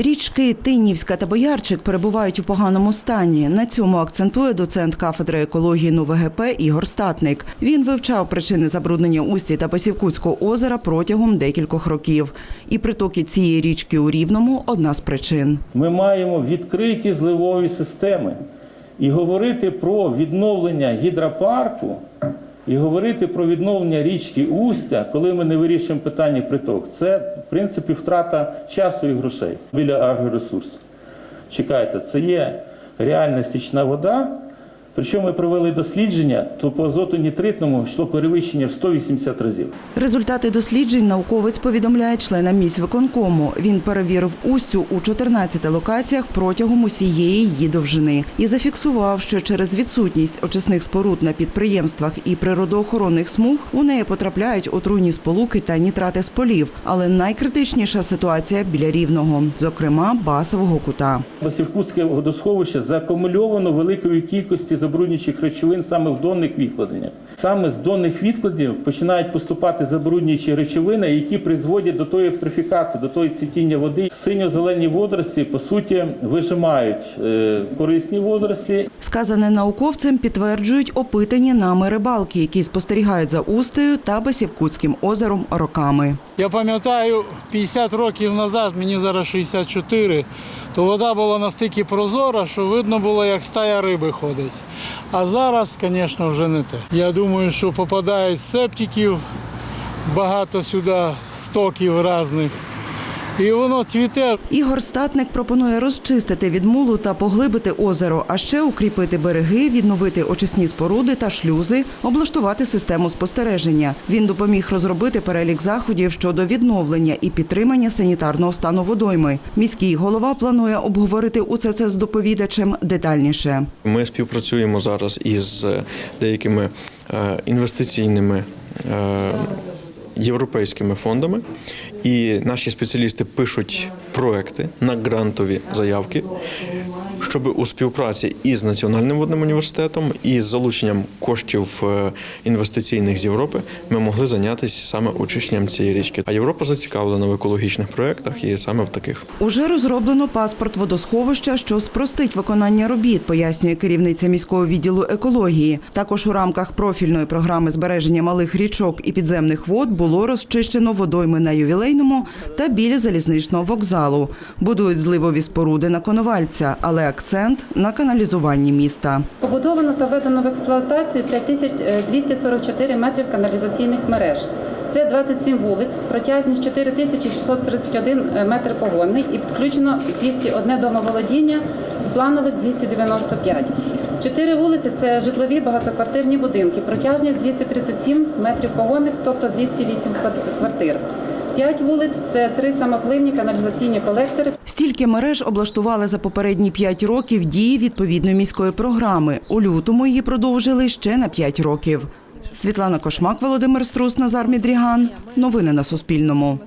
Річки Тинівська та Боярчик перебувають у поганому стані. На цьому акцентує доцент кафедри екології НУВГП Ігор Статник. Він вивчав причини забруднення Усті та Пасівкутського озера протягом декількох років. І притоки цієї річки у Рівному одна з причин. Ми маємо відкриті зливові системи. І говорити про відновлення гідропарку, і говорити про відновлення річки Устя, коли ми не вирішуємо питання приток, це в принципі втрата часу і грошей біля агроресурсів. Чекайте, це є реальна стічна вода. Причому ми провели дослідження, то по азоту нітритному йшло перевищення в 180 разів. Результати досліджень науковець повідомляє членам міськвиконкому. Він перевірив Устю у 14 локаціях протягом усієї її довжини і зафіксував, що через відсутність очисних споруд на підприємствах і природоохоронних смуг у неї потрапляють отруйні сполуки та нітрати з полів. Але найкритичніша ситуація біля рівного, зокрема басового кута. Басівкутське водосховище заакумульовано великою кількості забруднюючих речовин саме в донних відкладеннях. Саме з донних відкладів починають поступати забруднюючі речовини, які призводять до тої евтрофікації, до тої цвітіння води. Синьо-зелені водорості, по суті, вижимають е, корисні водорослі Сказане науковцем підтверджують опитані нами рибалки, які спостерігають за Устею та Басівкутським озером роками. Я пам'ятаю, 50 років назад, мені зараз 64, то вода була настільки прозора, що видно було, як стая риби ходить. А зараз, звісно, вже не те. Я думаю, що попадають септиків багато сюди, стоків різних. І воно цвіте. Ігор Статник пропонує розчистити від мулу та поглибити озеро, а ще укріпити береги, відновити очисні споруди та шлюзи, облаштувати систему спостереження. Він допоміг розробити перелік заходів щодо відновлення і підтримання санітарного стану водойми. Міський голова планує обговорити усе це з доповідачем детальніше. Ми співпрацюємо зараз із е, деякими е, інвестиційними е, європейськими фондами, і наші спеціалісти пишуть проекти на грантові заявки, щоб у співпраці із Національним водним університетом і з залученням коштів е, інвестиційних з Європи ми могли зайнятися саме очищенням цієї річки. А Європа зацікавлена в екологічних проектах і саме в таких. Уже розроблено паспорт водосховища, що спростить виконання робіт, пояснює керівниця міського відділу екології. Також у рамках профільної програми збереження малих річок і підземних вод було розчищено водойми на ювілейному та біля залізничного вокзалу. Будують зливові споруди на Коновальця, але акцент на каналізуванні міста. Побудовано та введено в експлуатацію 5244 метрів каналізаційних мереж. Це 27 вулиць, протяжність 4631 метр погонний і підключено 201 домоволодіння з планових 295. Чотири вулиці це житлові багатоквартирні будинки, протяжність 237 метрів погонних, тобто 208 квартир. П'ять вулиць це три самопливні каналізаційні колектори, Стільки мереж облаштували за попередні п'ять років дії відповідної міської програми. У лютому її продовжили ще на п'ять років. Світлана Кошмак, Володимир Струс, Назар Мідріган. Новини на Суспільному.